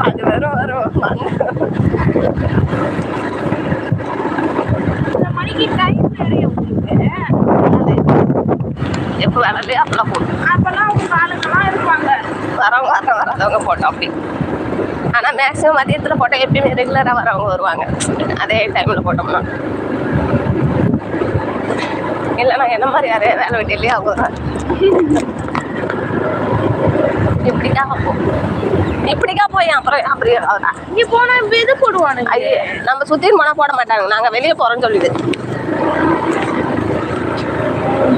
அது வரும் வரும் இந்த மணிக்கு டைம் நிறைய எப்போ வேலையிலே அப்பெல்லாம் போடும் அப்பெல்லாம் அவங்க ஆளுங்கெல்லாம் இருப்பாங்க வரவங்க வர வராதவங்க போட்டோம் அப்படி ஆனால் மேக்ஸிமம் மதியத்தில் போட்டால் எப்பயுமே ரெகுலராக வரவங்க வருவாங்க அதே டைமில் போட்டோம்னா இல்லைன்னா என்ன மாதிரி யாரே வேலை வெட்டிலேயே அவங்க வருவாங்க இப்படிக்கா போய் அப்புறம் அப்படியே வரா இங்க போனா இது போடுவானுங்க. ஐயோ நம்ம சுற்றி போனால் போட மாட்டாங்க. நாங்கள் வெளியே போகிறோம்னு சொல்லிடு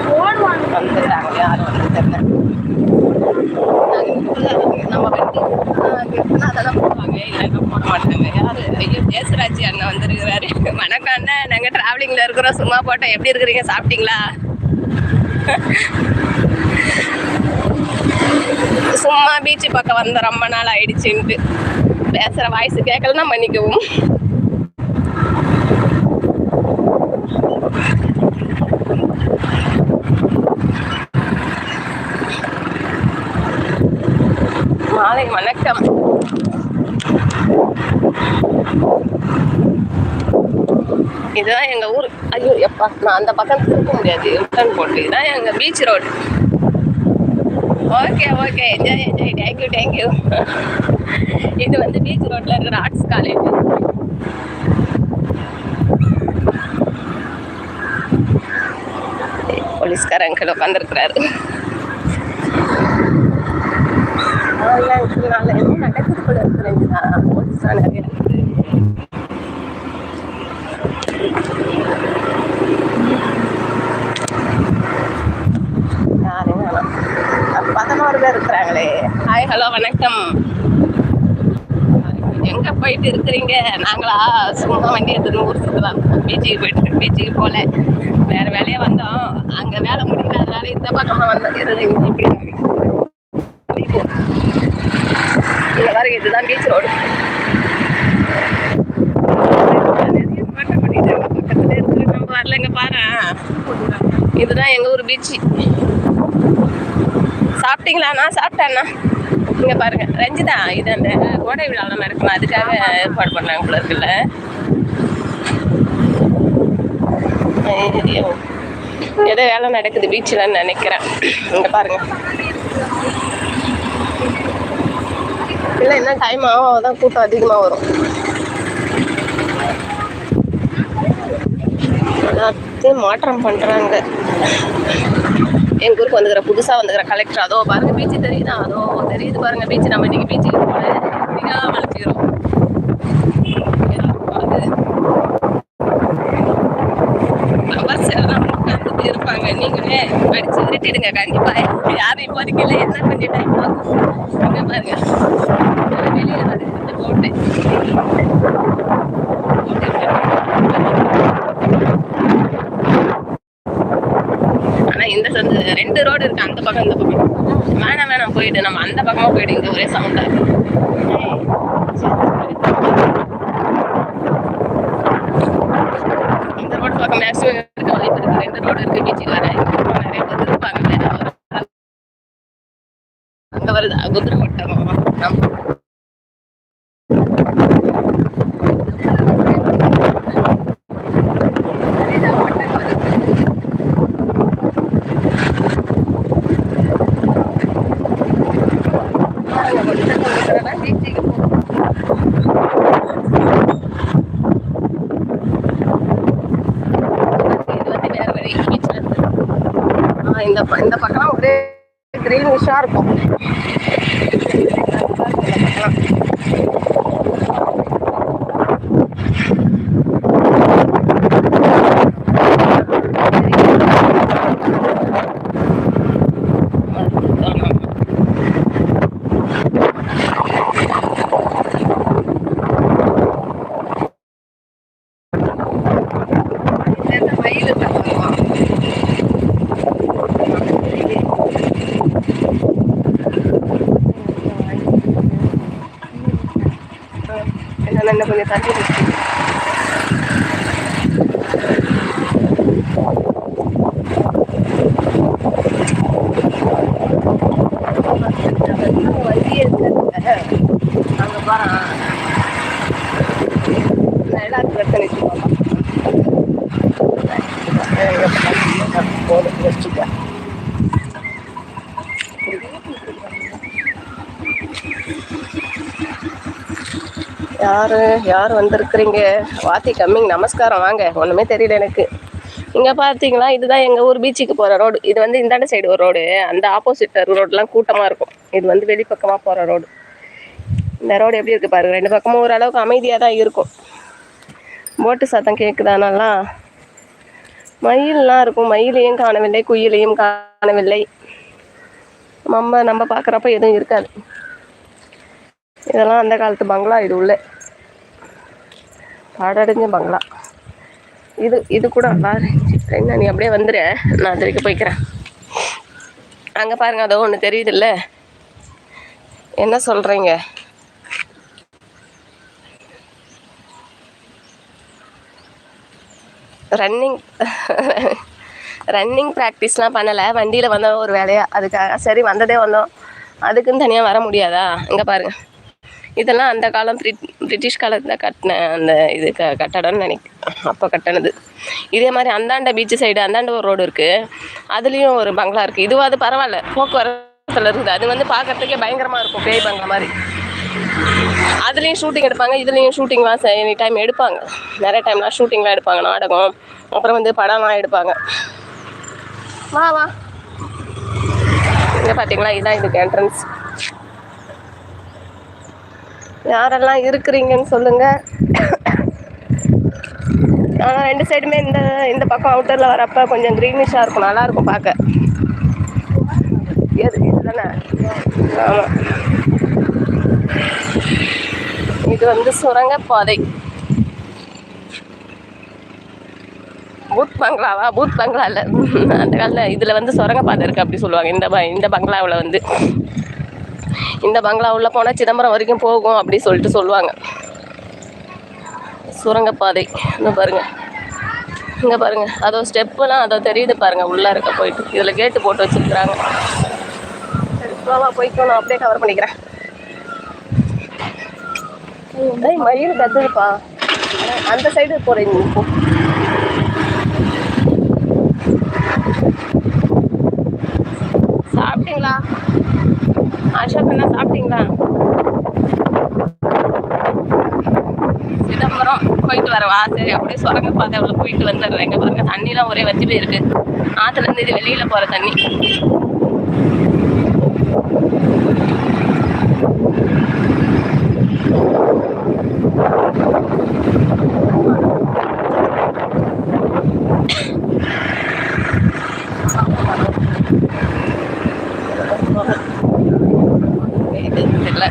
போடுவாங்க வந்துட்டாங்க யாரும் வந்து தெரியல. நம்ம வெட்டி அதெல்லாம் போடுவாங்க. இல்லைன்னா போட மாட்டாங்க. யாரு? ஐயோ ஜெயசுராஜ் அண்ணன் வந்திருக்கிறாரு. வணக்கம் அண்ணன் நாங்கள் டிராவலிங்கில் இருக்கிறோம். சும்மா போட்டோம். எப்படி இருக்கிறீங்க? சாப்பிட்டீங்களா? சும்மா பீச்சு பக்கம் வந்த ரொம்ப நாள் ஆயிடுச்சுன்ட்டு பேசுகிற வாய்ஸ் கேட்கலன்னா மன்னிக்கவும் மாலை வணக்கம். இதுதான் எங்க ஊர். ஐயோ எப்பா நான் அந்த பக்கம் திரும்ப முடியாது. ரிட்டர்ன் போட்டு. இதுதான் எங்க beach road okay okay enjoy enjoy thank you thank you இது வந்து பீச் ரோட்ல இருக்கிற ஆர்ட்ஸ் காலேஜ் போலீஸ்கார அங்கிள் உட்காந்துருக்கிறாரு நடக்குது கூட இருக்கிறேன் போலீஸாக நிறைய இருக்குது யாரும் வேணாம் பதினோரு இருக்கிறாங்களே. ஹாய் ஹலோ வணக்கம். எங்க போயிட்டு இருக்கிறீங்க? நாங்களா சும்மா வண்டி எடுத்துன்னு ஊர் சுற்றலாம் பீச்சுக்கு போயிட்டு பீச்சுக்கு போல. வேற வேலையே வந்தோம். அங்க வேலை முடியாதனால இந்த பக்கம் வந்தோம். இது? இப்படி இங்க பாருங்க இதுதான் பீச் ரோடு பக்கத்துல இருக்கிற நம்ம வரலங்க பாரு. இதுதான் எங்க ஊர் பீச்சு சாப்பிட்டீங்களா? நான் சாப்பிட்டேண்ணா இங்கே பாருங்க ரஞ்சிதா இது அந்த கோடை விழாலாம் நடக்கணும் அதுக்காக ஏற்பாடு பண்ணாங்க போல இருக்குல்ல. ஏதோ வேலை நடக்குது பீச்சில்னு நினைக்கிறேன். இங்கே பாருங்க. இல்லை என்ன டைம் ஆகும் அதான் கூட்டம் அதிகமாக வரும். மாற்றம் பண்ணுறாங்க எங்கள் ஊருக்கு வந்துக்கிற புதுசாக வந்துக்கிற கலெக்டர் அதோ பாருங்க பீச்சு தெரியுதா? அதோ தெரியுது பாருங்கள் பீச் நம்ம இன்னைக்கு பீச்சுக்கு போல மிக வளர்ச்சிக்கிறோம் லவர்ஸ் எல்லாம் உட்காந்துட்டு இருப்பாங்க. நீங்களே அடிச்சு விரட்டிடுங்க கண்டிப்பா. யாரும் இப்போதைக்கு இல்லை என்ன கொஞ்சம் டைம் ஆகும் பாருங்க. வெளியே நடக்குது போட்டு ரெண்டு ரோடு இருக்கு அந்த பக்கம் இந்த பக்கம். வேணாம் வேணாம் போயிட்டு நம்ம அந்த பக்கமா போயிட்டு இங்க ஒரே சவுண்டா இருக்கு. இந்த ரோடு பக்கம் மேக்ஸிமம் இருக்க வாய்ப்பு இருக்கு. ரெண்டு ரோடு இருக்கு பீச்சுக்கு வர நிறைய பேர் இருப்பாங்க. அங்க வருதா குதிரை ஓட்டம். நம்ம இந்த இந்த பக்கம் ஒரே கிரீனிஷா இருக்கும். அதில் இன்னும் கொஞ்சம் தண்ணி இருக்கு அங்கே போகிறான் எல்லாருக்கும் பிரச்சனை போதும் வச்சுக்க யார்? யார் வந்திருக்கிறீங்க? வாத்தி கம்மிங் நமஸ்காரம். வாங்க. ஒன்றுமே தெரியல எனக்கு. இங்கே பார்த்தீங்களா இதுதான் எங்கள் ஊர் பீச்சுக்கு போகிற ரோடு இது வந்து இந்தாண்ட சைடு ஒரு ரோடு அந்த ஆப்போசிட் ரோடெலாம் கூட்டமாக இருக்கும். இது வந்து வெளிப்பக்கமாக போகிற ரோடு இந்த ரோடு எப்படி இருக்குது பாருங்கள் ரெண்டு பக்கமும் ஓரளவுக்கு அமைதியாக தான் இருக்கும். போட்டு சத்தம் கேட்குதா நல்லா? மயிலெலாம் இருக்கும். மயிலையும் காணவில்லை குயிலையும் காணவில்லை. நம்ம நம்ம பார்க்குறப்ப எதுவும் இருக்காது. இதெல்லாம் அந்த காலத்து பங்களா இது உள்ளே. பாடடைஞ்ச பங்களா. இது இது கூட நல்லா இருந்துச்சு. என்ன நீ அப்படியே வந்துடு நான் அது வரைக்கும் போய்க்கிறேன். அங்கே பாருங்க அதோ ஒன்று தெரியுதுல்ல. என்ன சொல்கிறீங்க ரன்னிங் ரன்னிங் ப்ராக்டிஸ்லாம் பண்ணலை. வண்டியில் வந்த ஒரு வேலையாக அதுக்காக சரி வந்ததே வந்தோம். அதுக்குன்னு தனியாக வர முடியாதா? இங்கே பாருங்கள் இதெல்லாம் அந்த காலம் பிரிட் பிரிட்டிஷ் காலத்தில் கட்டின அந்த இது க கட்டடம்னு நினைக்கிறேன் அப்போ கட்டினது. இதே மாதிரி அந்தாண்ட பீச்சு சைடு அந்தாண்ட ஒரு ரோடு இருக்குது அதுலேயும் ஒரு பங்களா இருக்குது இதுவாது பரவாயில்ல போக்குவரத்தில் இருக்குது. அது வந்து பார்க்குறதுக்கே பயங்கரமாக இருக்கும். பேய் பங்களா மாதிரி. அதுலேயும் ஷூட்டிங் எடுப்பாங்க. இதுலேயும் ஷூட்டிங்லாம் எனி டைம் எடுப்பாங்க. நிறைய டைம்லாம் ஷூட்டிங்லாம் எடுப்பாங்க. நாடகம். அப்புறம் வந்து படம்லாம் எடுப்பாங்க. வா வா. இங்கே பார்த்தீங்களா இதுதான் இதுக்கு என்ட்ரன்ஸ் யாரெல்லாம் இருக்கிறீங்கன்னு சொல்லுங்க. ஆனால் ரெண்டு சைடுமே இந்த இந்த பக்கம் அவுட்டரில் வரப்ப கொஞ்சம் க்ரீனிஷாக இருக்கும். நல்லா இருக்கும் பார்க்க. எது இதுதானே? ஆமாம் இது வந்து சுரங்கப்பாதை. பூத் பங்களாவா? பூத் பங்களா இல்லை அந்த காலத்தில் இதில் வந்து சுரங்கப்பாதை இருக்குது அப்படி சொல்லுவாங்க. இந்த ப இந்த பங்களாவில் வந்து. இந்த பங்களா போனால் சிதம்பரம் வரைக்கும் போகும் அப்படின்னு சொல்லிட்டு சொல்லுவாங்க. சுரங்கப்பாதை. இன்னும் பாருங்கள் இங்கே பாருங்கள் அதோ ஸ்டெப்புலாம் அதோ தெரியுது பாருங்கள் உள்ளே இருக்க போயிட்டு. இதில் கேட்டு போட்டு வச்சிருக்கிறாங்க. சரி ஸ்லோவாக போய்க்கோ. நான் அப்படியே கவர் பண்ணிக்கிறேன். ஏய் மயில் கத்துதுப்பா. அந்த சைடு போகிறீங்க இப்போ சாப்பிட்டீங்களா? அசோக் அண்ணா சாப்பிட்டீங்களா? சிதம்பரம் போயிட்டு வரவா? சரி அப்படியே சுரங்க பாதையில் போயிட்டு வந்துடுறேன். எங்க பாருங்க தண்ணிலாம் ஒரே வச்சு போயிருக்கு. ஆத்துல இருந்து இது வெளியில போற தண்ணி.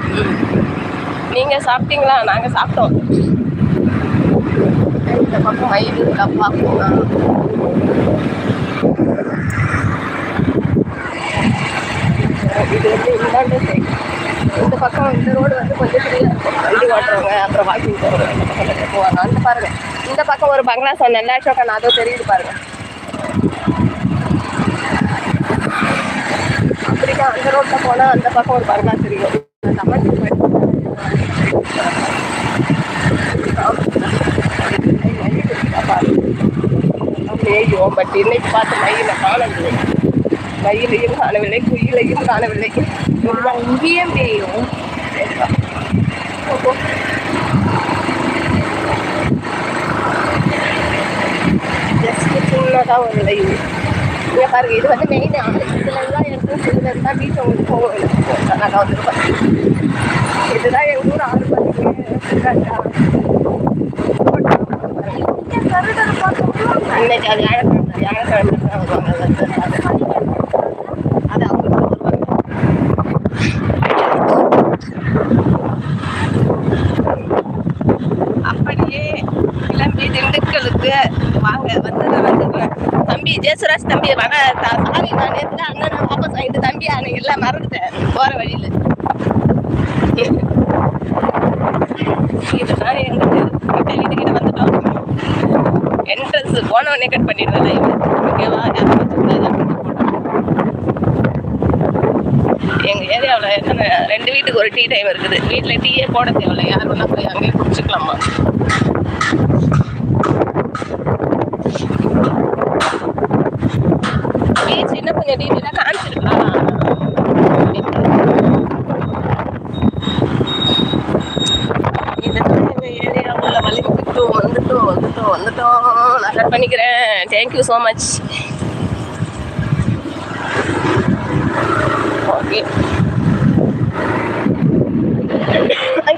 நீங்கள் நீங்க சாப்பிட்டீங்களா? நாங்க சாப்பிட்டோம். இந்த பக்கம் மயில் டப்பா போனா இது வந்து இந்தாண்ட சைடு இந்த பக்கம் இந்த ரோடு வந்து கொஞ்சம் ஃப்ரீயாக இருக்கும் வண்டி ஓட்டுறவங்க அப்புறம் வாக்கிங் போகிறவங்க இந்த போவாங்க அந்த பாருங்க இந்த பக்கம் ஒரு பங்களா சொன்னேன்ல அசோகன் அதோ தெரியுது பாருங்க. அப்படிதான் அந்த ரோட்டில் போனால் அந்த பக்கம் ஒரு பங்களா தெரியும். மேயும் பட் இன்னைக்கு பார்த்து மயிலை காணவில்லை மயிலையும் காணவில்லை குயிலையும் காணவில்லை எல்லாம் இங்கேயே மேயும் ஜஸ்ட் சின்னதாக ஒரு லைவ் இங்கே பாருங்க இது வந்து மெயின் ஆறு இதுல எல்லாம் இருக்கும் சில இருந்தால் பீச் உங்களுக்கு போகும் நான் வந்துருப்பேன் இதுதான் என் ஊர் ஆறு பார்த்தீங்க இன்னைக்கு அது வியாழக்கிழமை வியாழக்கிழமை வருவாங்க அது அது அவங்க தான் வருவாங்க அப்படியே கிளம்பி திண்டுக்கலுக்கு வாங்க வந்துடுறேன் வந்துடுறேன் தம்பி ஜேசுராஜ் தம்பி வர த- சாரி நான் நேற்று அண்ணன் நான் வாபஸ் ஆகிட்டு தம்பி அன்னைக்கு எல்லாம் மறந்துட்டேன். போகிற வழியில். இதுதான் எங்க வீட்டு வீட்டுக்கிட்ட வந்துட்டோம் என்ட்ரன்ஸ் போன உடனே கட் பண்ணிடுறேன் லைவ் ஓகேவா யாரும் எங்கள் ஏரியாவில் ரெண்டு வீட்டுக்கு ஒரு டீ டைம் இருக்குது. வீட்டில் டீயே போட தேவையில்ல. யார் வேணா போய் அங்கேயே குடிச்சுக்கலாமா? கேட்டீங்கன்னா காமிச்சிருக்கலாம் ஏரியாவில் வந்துட்டோம் வந்துட்டோம் வந்துட்டோம் வந்துட்டோம் நான் கட் பண்ணிக்கிறேன் thank you so much okay I